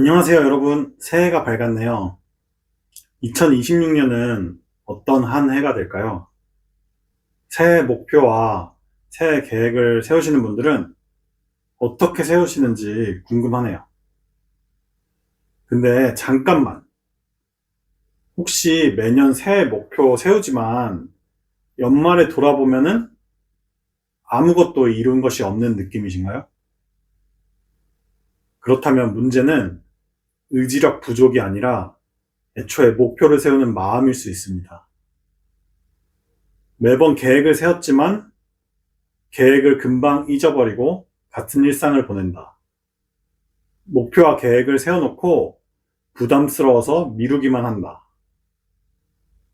안녕하세요, 여러분. 새해가 밝았네요. 2026년은 어떤 한 해가 될까요? 새해 목표와 새해 계획을 세우시는 분들은 어떻게 세우시는지 궁금하네요. 근데 잠깐만. 혹시 매년 새해 목표 세우지만 연말에 돌아보면은 아무것도 이룬 것이 없는 느낌이신가요? 그렇다면 문제는 의지력 부족이 아니라 애초에 목표를 세우는 마음일 수 있습니다. 매번 계획을 세웠지만 계획을 금방 잊어버리고 같은 일상을 보낸다. 목표와 계획을 세워놓고 부담스러워서 미루기만 한다.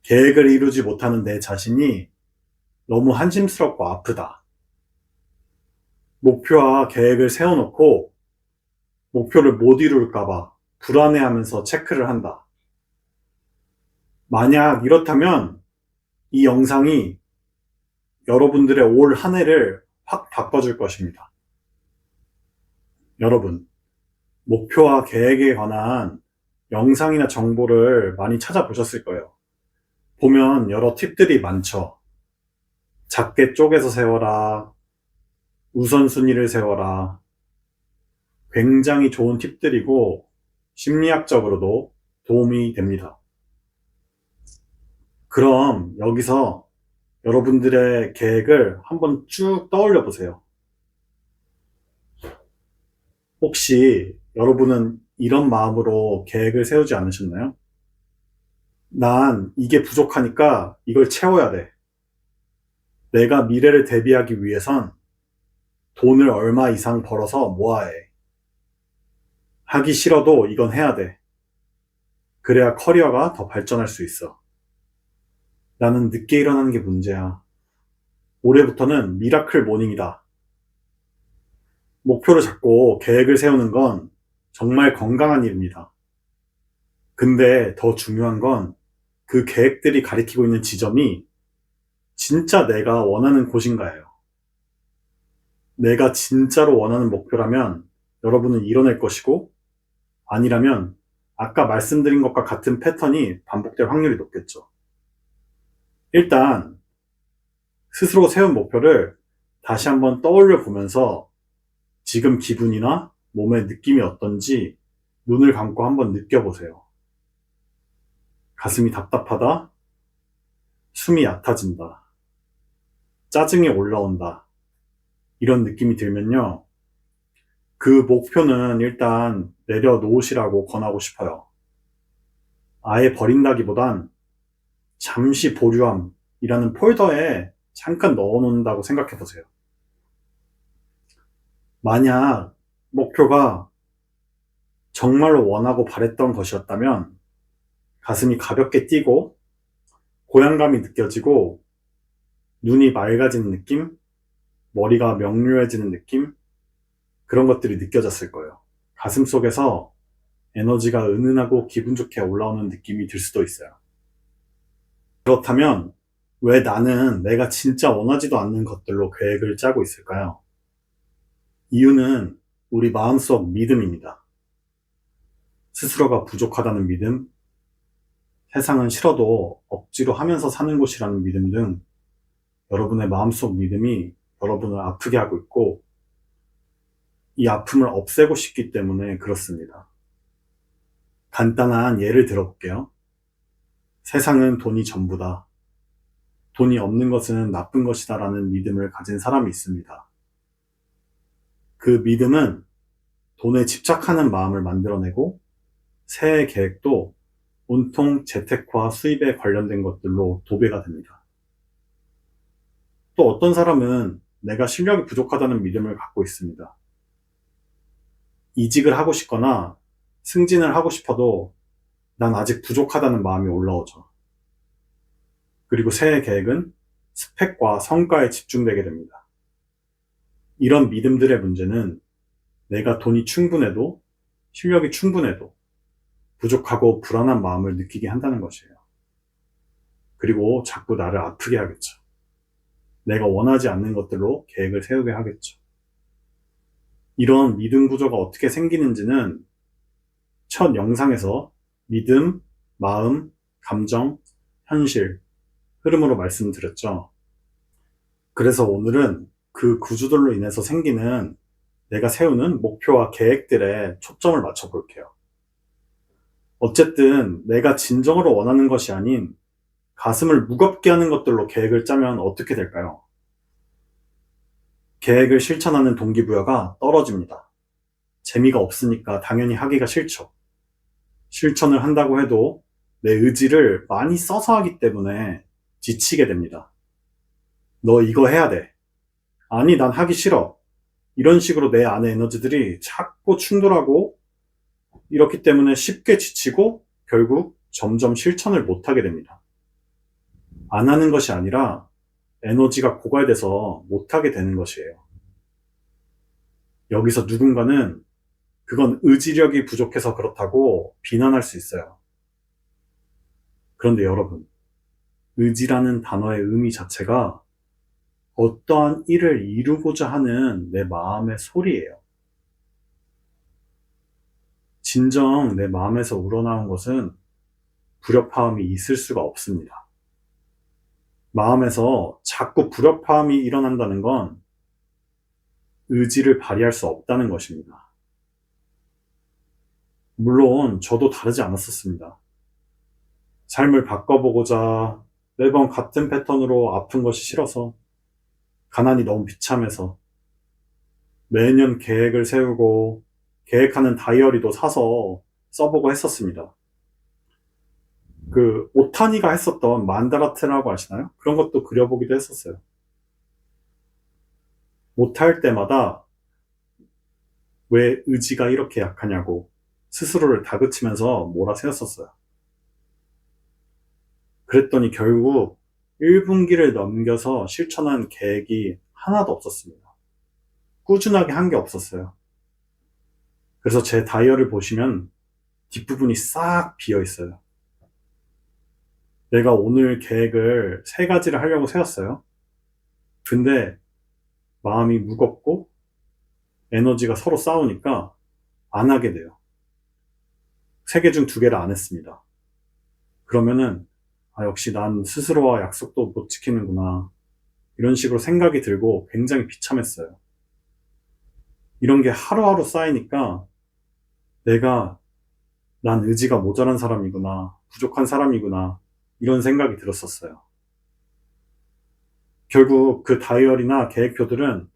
계획을 이루지 못하는 내 자신이 너무 한심스럽고 아프다. 목표와 계획을 세워놓고 목표를 못 이룰까봐 불안해하면서 체크를 한다. 만약 이렇다면 이 영상이 여러분들의 올 한 해를 확 바꿔줄 것입니다. 여러분, 목표와 계획에 관한 영상이나 정보를 많이 찾아보셨을 거예요. 보면 여러 팁들이 많죠. 작게 쪼개서 세워라. 우선순위를 세워라. 굉장히 좋은 팁들이고 심리학적으로도 도움이 됩니다. 그럼 여기서 여러분들의 계획을 한번 쭉 떠올려 보세요. 혹시 여러분은 이런 마음으로 계획을 세우지 않으셨나요? 난 이게 부족하니까 이걸 채워야 돼. 내가 미래를 대비하기 위해선 돈을 얼마 이상 벌어서 모아야 해. 하기 싫어도 이건 해야 돼. 그래야 커리어가 더 발전할 수 있어. 나는 늦게 일어나는 게 문제야. 올해부터는 미라클 모닝이다. 목표를 잡고 계획을 세우는 건 정말 건강한 일입니다. 근데 더 중요한 건 그 계획들이 가리키고 있는 지점이 진짜 내가 원하는 곳인가예요. 내가 진짜로 원하는 목표라면 여러분은 이뤄낼 것이고 아니라면 아까 말씀드린 것과 같은 패턴이 반복될 확률이 높겠죠. 일단 스스로 세운 목표를 다시 한번 떠올려 보면서 지금 기분이나 몸의 느낌이 어떤지 눈을 감고 한번 느껴보세요. 가슴이 답답하다? 숨이 얕아진다. 짜증이 올라온다. 이런 느낌이 들면요. 그 목표는 일단 내려놓으시라고 권하고 싶어요. 아예 버린다기보단 잠시 보류함이라는 폴더에 잠깐 넣어놓는다고 생각해 보세요. 만약 목표가 정말로 원하고 바랬던 것이었다면 가슴이 가볍게 뛰고 고향감이 느껴지고 눈이 맑아지는 느낌, 머리가 명료해지는 느낌, 그런 것들이 느껴졌을 거예요. 가슴 속에서 에너지가 은은하고 기분 좋게 올라오는 느낌이 들 수도 있어요. 그렇다면 왜 나는 내가 진짜 원하지도 않는 것들로 계획을 짜고 있을까요? 이유는 우리 마음속 믿음입니다. 스스로가 부족하다는 믿음, 세상은 싫어도 억지로 하면서 사는 곳이라는 믿음 등 여러분의 마음속 믿음이 여러분을 아프게 하고 있고 이 아픔을 없애고 싶기 때문에 그렇습니다. 간단한 예를 들어볼게요. 세상은 돈이 전부다. 돈이 없는 것은 나쁜 것이다 라는 믿음을 가진 사람이 있습니다. 그 믿음은 돈에 집착하는 마음을 만들어내고 새해 계획도 온통 재테크와 수입에 관련된 것들로 도배가 됩니다. 또 어떤 사람은 내가 실력이 부족하다는 믿음을 갖고 있습니다. 이직을 하고 싶거나 승진을 하고 싶어도 난 아직 부족하다는 마음이 올라오죠. 그리고 새해 계획은 스펙과 성과에 집중되게 됩니다. 이런 믿음들의 문제는 내가 돈이 충분해도 실력이 충분해도 부족하고 불안한 마음을 느끼게 한다는 것이에요. 그리고 자꾸 나를 아프게 하겠죠. 내가 원하지 않는 것들로 계획을 세우게 하겠죠. 이런 믿음 구조가 어떻게 생기는지는 첫 영상에서 믿음, 마음, 감정, 현실, 흐름으로 말씀드렸죠. 그래서 오늘은 그 구조들로 인해서 생기는 내가 세우는 목표와 계획들에 초점을 맞춰 볼게요. 어쨌든 내가 진정으로 원하는 것이 아닌 가슴을 무겁게 하는 것들로 계획을 짜면 어떻게 될까요? 계획을 실천하는 동기부여가 떨어집니다. 재미가 없으니까 당연히 하기가 싫죠. 실천을 한다고 해도 내 의지를 많이 써서 하기 때문에 지치게 됩니다. 너 이거 해야 돼. 아니, 난 하기 싫어. 이런 식으로 내 안의 에너지들이 자꾸 충돌하고 이렇기 때문에 쉽게 지치고 결국 점점 실천을 못하게 됩니다. 안 하는 것이 아니라 에너지가 고갈돼서 못하게 되는 것이에요. 여기서 누군가는 그건 의지력이 부족해서 그렇다고 비난할 수 있어요. 그런데 여러분, 의지라는 단어의 의미 자체가 어떠한 일을 이루고자 하는 내 마음의 소리예요. 진정 내 마음에서 우러나온 것은 불협화음이 있을 수가 없습니다. 마음에서 자꾸 불협화음이 일어난다는 건 의지를 발휘할 수 없다는 것입니다. 물론 저도 다르지 않았었습니다. 삶을 바꿔보고자 매번 같은 패턴으로 아픈 것이 싫어서 가난이 너무 비참해서 매년 계획을 세우고 계획하는 다이어리도 사서 써보고 했었습니다. 그 오타니가 했었던 만다라트라고 아시나요? 그런 것도 그려보기도 했었어요. 못할 때마다 왜 의지가 이렇게 약하냐고 스스로를 다그치면서 몰아세웠었어요. 그랬더니 결국 1분기를 넘겨서 실천한 계획이 하나도 없었습니다. 꾸준하게 한 게 없었어요. 그래서 제 다이어를 보시면 뒷부분이 싹 비어 있어요. 내가 오늘 계획을 세 가지를 하려고 세웠어요. 근데 마음이 무겁고 에너지가 서로 싸우니까 안 하게 돼요. 세 개 중 두 개를 안 했습니다. 그러면은 아, 역시 난 스스로와 약속도 못 지키는구나. 이런 식으로 생각이 들고 굉장히 비참했어요. 이런 게 하루하루 쌓이니까 내가 난 의지가 모자란 사람이구나. 부족한 사람이구나. 이런 생각이 들었었어요. 결국 그 다이어리나 계획표들은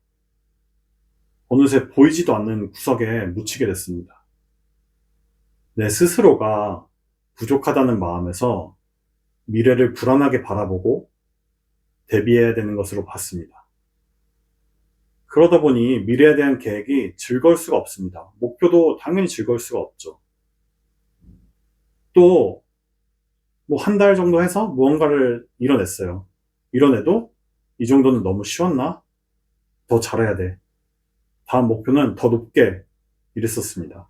어느새 보이지도 않는 구석에 묻히게 됐습니다. 내 스스로가 부족하다는 마음에서 미래를 불안하게 바라보고 대비해야 되는 것으로 봤습니다. 그러다 보니 미래에 대한 계획이 즐거울 수가 없습니다. 목표도 당연히 즐거울 수가 없죠. 또, 뭐 한 달 정도 해서 무언가를 이뤄냈어요. 이뤄내도 이 정도는 너무 쉬웠나? 더 잘해야 돼. 다음 목표는 더 높게 이랬었습니다.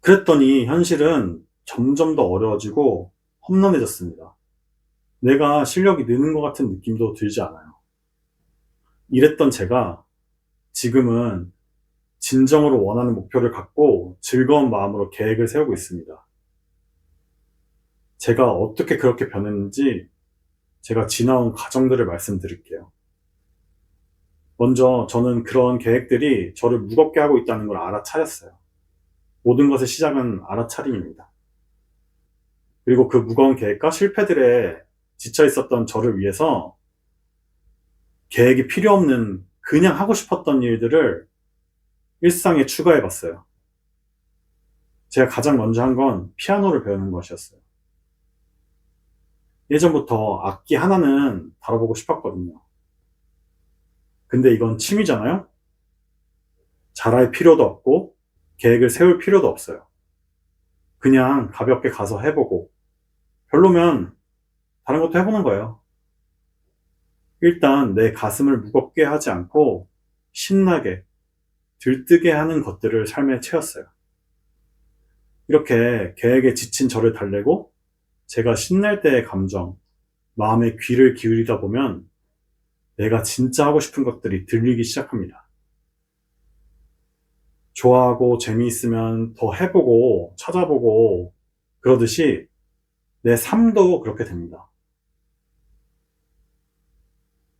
그랬더니 현실은 점점 더 어려워지고 험난해졌습니다. 내가 실력이 느는 것 같은 느낌도 들지 않아요. 이랬던 제가 지금은 진정으로 원하는 목표를 갖고 즐거운 마음으로 계획을 세우고 있습니다. 제가 어떻게 그렇게 변했는지 제가 지나온 과정들을 말씀드릴게요. 먼저 저는 그런 계획들이 저를 무겁게 하고 있다는 걸 알아차렸어요. 모든 것의 시작은 알아차림입니다. 그리고 그 무거운 계획과 실패들에 지쳐 있었던 저를 위해서 계획이 필요 없는 그냥 하고 싶었던 일들을 일상에 추가해 봤어요. 제가 가장 먼저 한 건 피아노를 배우는 것이었어요. 예전부터 악기 하나는 다뤄보고 싶었거든요. 근데 이건 취미잖아요? 잘할 필요도 없고, 계획을 세울 필요도 없어요. 그냥 가볍게 가서 해보고, 별로면 다른 것도 해보는 거예요. 일단 내 가슴을 무겁게 하지 않고 신나게 들뜨게 하는 것들을 삶에 채웠어요. 이렇게 계획에 지친 저를 달래고 제가 신날 때의 감정, 마음의 귀를 기울이다 보면 내가 진짜 하고 싶은 것들이 들리기 시작합니다. 좋아하고 재미있으면 더 해보고 찾아보고 그러듯이 내 삶도 그렇게 됩니다.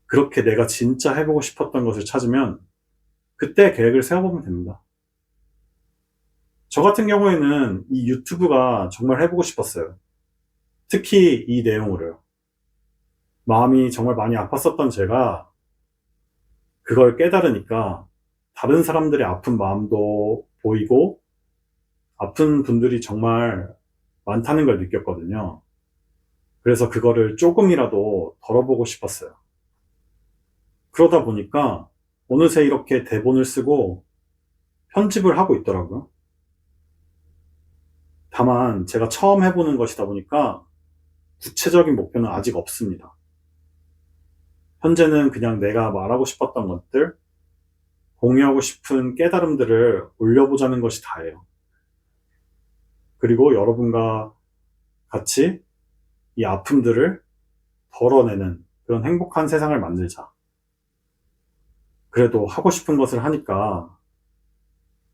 그렇게 내가 진짜 해보고 싶었던 것을 찾으면 그때 계획을 세워보면 됩니다. 저 같은 경우에는 이 유튜브가 정말 해보고 싶었어요. 특히 이 내용으로요. 마음이 정말 많이 아팠었던 제가 그걸 깨달으니까 다른 사람들의 아픈 마음도 보이고 아픈 분들이 정말 많다는 걸 느꼈거든요. 그래서 그거를 조금이라도 덜어보고 싶었어요. 그러다 보니까 어느새 이렇게 대본을 쓰고 편집을 하고 있더라고요. 다만 제가 처음 해보는 것이다 보니까 구체적인 목표는 아직 없습니다. 현재는 그냥 내가 말하고 싶었던 것들, 공유하고 싶은 깨달음들을 올려보자는 것이 다예요. 그리고 여러분과 같이 이 아픔들을 덜어내는 그런 행복한 세상을 만들자. 그래도 하고 싶은 것을 하니까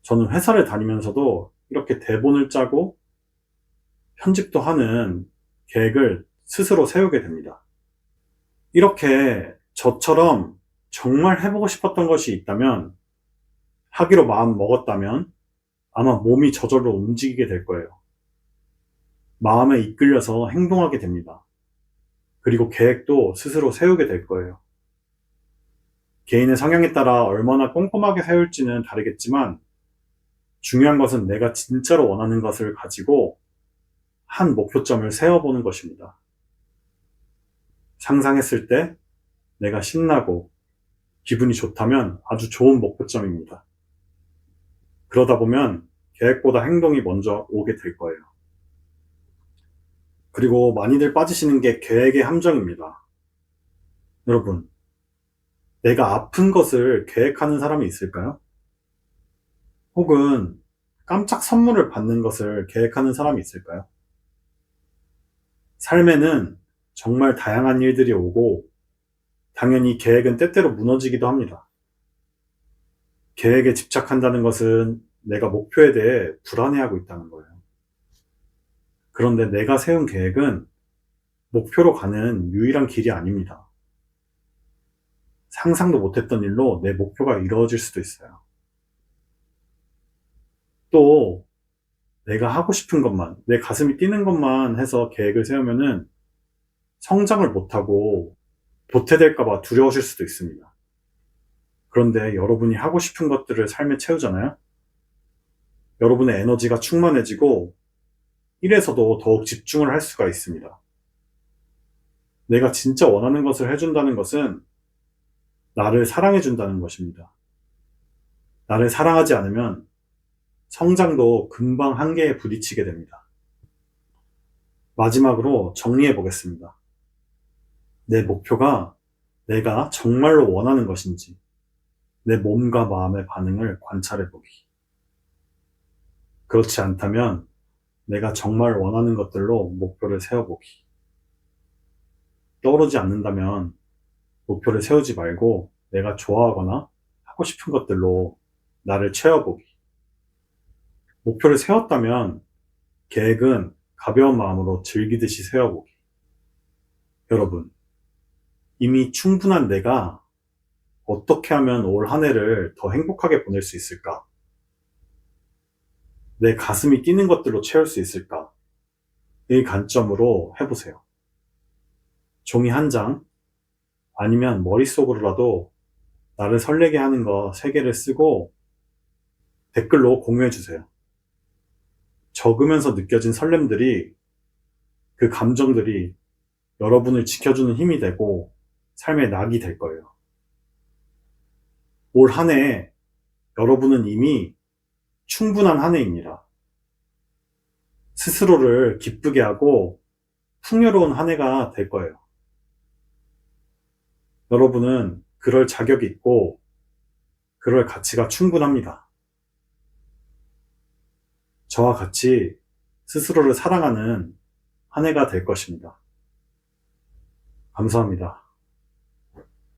저는 회사를 다니면서도 이렇게 대본을 짜고 편집도 하는 계획을 스스로 세우게 됩니다. 이렇게 저처럼 정말 해보고 싶었던 것이 있다면 하기로 마음 먹었다면 아마 몸이 저절로 움직이게 될 거예요. 마음에 이끌려서 행동하게 됩니다. 그리고 계획도 스스로 세우게 될 거예요. 개인의 성향에 따라 얼마나 꼼꼼하게 세울지는 다르겠지만 중요한 것은 내가 진짜로 원하는 것을 가지고 한 목표점을 세워보는 것입니다. 상상했을 때 내가 신나고 기분이 좋다면 아주 좋은 목표점입니다. 그러다 보면 계획보다 행동이 먼저 오게 될 거예요. 그리고 많이들 빠지시는 게 계획의 함정입니다. 여러분, 내가 아픈 것을 계획하는 사람이 있을까요? 혹은 깜짝 선물을 받는 것을 계획하는 사람이 있을까요? 삶에는 정말 다양한 일들이 오고 당연히 계획은 때때로 무너지기도 합니다. 계획에 집착한다는 것은 내가 목표에 대해 불안해하고 있다는 거예요. 그런데 내가 세운 계획은 목표로 가는 유일한 길이 아닙니다. 상상도 못했던 일로 내 목표가 이루어질 수도 있어요. 또 내가 하고 싶은 것만, 내 가슴이 뛰는 것만 해서 계획을 세우면은 성장을 못하고 도태될까봐 두려우실 수도 있습니다. 그런데 여러분이 하고 싶은 것들을 삶에 채우잖아요? 여러분의 에너지가 충만해지고 일에서도 더욱 집중을 할 수가 있습니다. 내가 진짜 원하는 것을 해준다는 것은 나를 사랑해준다는 것입니다. 나를 사랑하지 않으면 성장도 금방 한계에 부딪히게 됩니다. 마지막으로 정리해 보겠습니다. 내 목표가 내가 정말로 원하는 것인지 내 몸과 마음의 반응을 관찰해 보기. 그렇지 않다면 내가 정말 원하는 것들로 목표를 세워보기. 떠오르지 않는다면 목표를 세우지 말고 내가 좋아하거나 하고 싶은 것들로 나를 채워보기. 목표를 세웠다면 계획은 가벼운 마음으로 즐기듯이 세워보기. 여러분, 이미 충분한 내가 어떻게 하면 올 한 해를 더 행복하게 보낼 수 있을까? 내 가슴이 뛰는 것들로 채울 수 있을까? 이 관점으로 해보세요. 종이 한 장, 아니면 머릿속으로라도 나를 설레게 하는 거 세 개를 쓰고 댓글로 공유해 주세요. 적으면서 느껴진 설렘들이 그 감정들이 여러분을 지켜주는 힘이 되고 삶의 낙이 될 거예요. 올 한 해 여러분은 이미 충분한 한 해입니다. 스스로를 기쁘게 하고 풍요로운 한 해가 될 거예요. 여러분은 그럴 자격이 있고 그럴 가치가 충분합니다. 저와 같이 스스로를 사랑하는 한 해가 될 것입니다. 감사합니다.